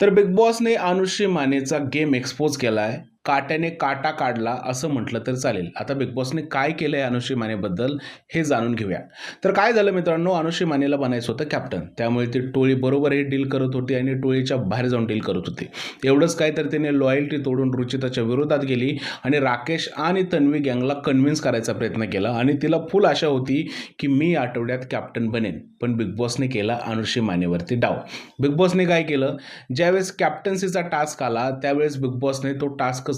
तर बिग बॉसने Anushree मानेचा game expose केला आहे काट्याने काटा काढला असं म्हटलं तर चालेल. आता बिग बॉसने काय केलं आहे अनुश्री मानेबद्दल हे जाणून घेऊया. तर काय झालं मित्रांनो अनुश्री मानेला बनायचं होतं कॅप्टन त्यामुळे ती टोळी बरोबरही डील करत होती आणि टोळीच्या बाहेर जाऊन डील करत होती. एवढंच काय तर तिने लॉयल्टी तोडून रुचिताच्या विरोधात गेली आणि राकेश आणि तन्वी गँगला कन्व्हिन्स करायचा प्रयत्न केला आणि तिला फुल आशा होती की मी आठवड्यात कॅप्टन बनेन. पण बिग बॉसने केला अनुश्री मानेवरती डाव. बिग बॉसने काय केलं? ज्यावेळेस कॅप्टन्सीचा टास्क आला त्यावेळेस बिग बॉसने तो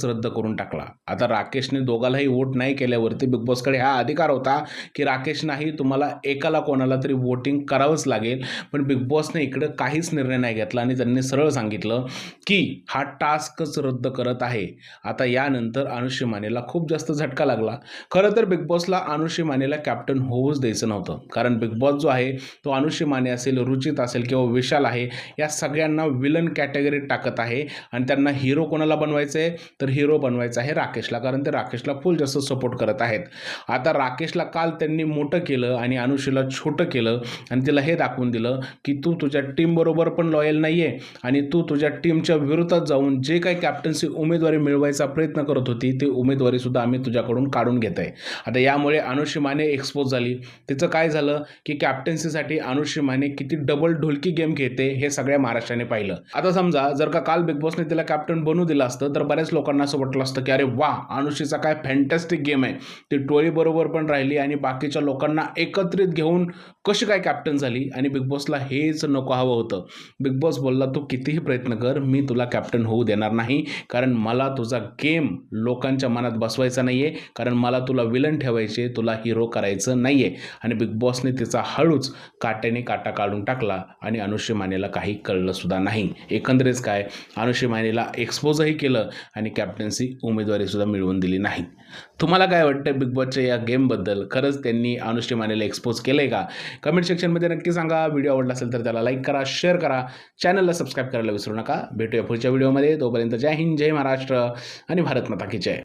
टास्कच रद्द करून टाकला. आता राकेशने दोघालाही वोट नाही केल्यावरती बिग बॉसकडे हा अधिकार होता की राकेश नाही तुम्हाला एकाला कोणाला तरी वोटिंग करावंच लागेल. पण बिग बॉसने इकडं काहीच निर्णय नाही घेतला आणि त्यांनी सरळ सांगितलं की हा टास्कच रद्द करत आहे. आता यानंतर अनुश्री मानेला खूप जास्त झटका लागला. खरं तर बिग बॉसला अनुश्री मानेला कॅप्टन होऊच द्यायचं नव्हतं. कारण बिग बॉस जो आहे तो अनुश्री माने असेल रुचित असेल किंवा विशाल आहे या सगळ्यांना विलन कॅटेगरीत टाकत आहे आणि त्यांना हिरो कोणाला बनवायचं आहे तर हिरो बनवायचं आहे राकेशला कारण ते राकेशला फुल जास्त सपोर्ट करत आहेत. आता राकेशला काल त्यांनी मोठं केलं आणि अनुषीला छोटं केलं आणि तिला हे दाखवून दिलं की तू तुझ्या टीमबरोबर पण लॉयल नाही आहे आणि तू तुझ्या टीमच्या विरोधात जाऊन जे काही कॅप्टन्सी उमेदवारी मिळवायचा प्रयत्न करत होती ती उमेदवारीसुद्धा आम्ही तुझ्याकडून काढून घेत आहे आता यामुळे अनुषी माने एक्सपोज झाली. तिचं काय झालं की कॅप्टन्सीसाठी अनुषी माने किती डबल ढोलकी गेम घेते हे सगळ्या महाराष्ट्राने पाहिलं. आता समजा जर का काल बिग बॉसने तिला कॅप्टन बनवू दिलं असतं तर बऱ्याच लोकांना असं वाटलं असतं की अरे वा अनुषीचा काय फॅन्टॅस्टिक गेम आहे. ती टोळीबरोबर पण राहिली आणि बाकीच्या लोकांना एकत्रित घेऊन कशी काय कॅप्टन झाली आणि बिग बॉसला हेच नको हवं होतं. बिग बॉस बोलला तू कितीही प्रयत्न कर मी तुला कॅप्टन होऊ देणार नाही. कारण मला तुझा गेम लोकांच्या मनात बसवायचा नाही आहे कारण मला तुला विलन ठेवायचे तुला हिरो करायचं नाही आहे आणि बिग बॉसने तिचा हळूच काट्याने काटा काढून टाकला आणि अनुषी मानेला काही कळलंसुद्धा नाही. एकंदरीत काय? अनुषी मानेला एक्सपोजही केलं आणि कॅप्टन्सी उमेदवारीसुद्धा मिळवून दिली नाही. तुम्हाला काय वाटतं बिग बॉसच्या या गेमबद्दल खरंच त्यांनी अनुष्ठी मानेला एक्सपोज केलं आहे का कमेंट सेक्शनमध्ये नक्की सांगा. व्हिडिओ आवडला असेल तर त्याला लाईक करा शेअर करा. चॅनलला सबस्क्राईब करायला विसरू नका. भेटूया पुढच्या व्हिडिओमध्ये तोपर्यंत जय हिंद जय महाराष्ट्र आणि भारत माता की जय.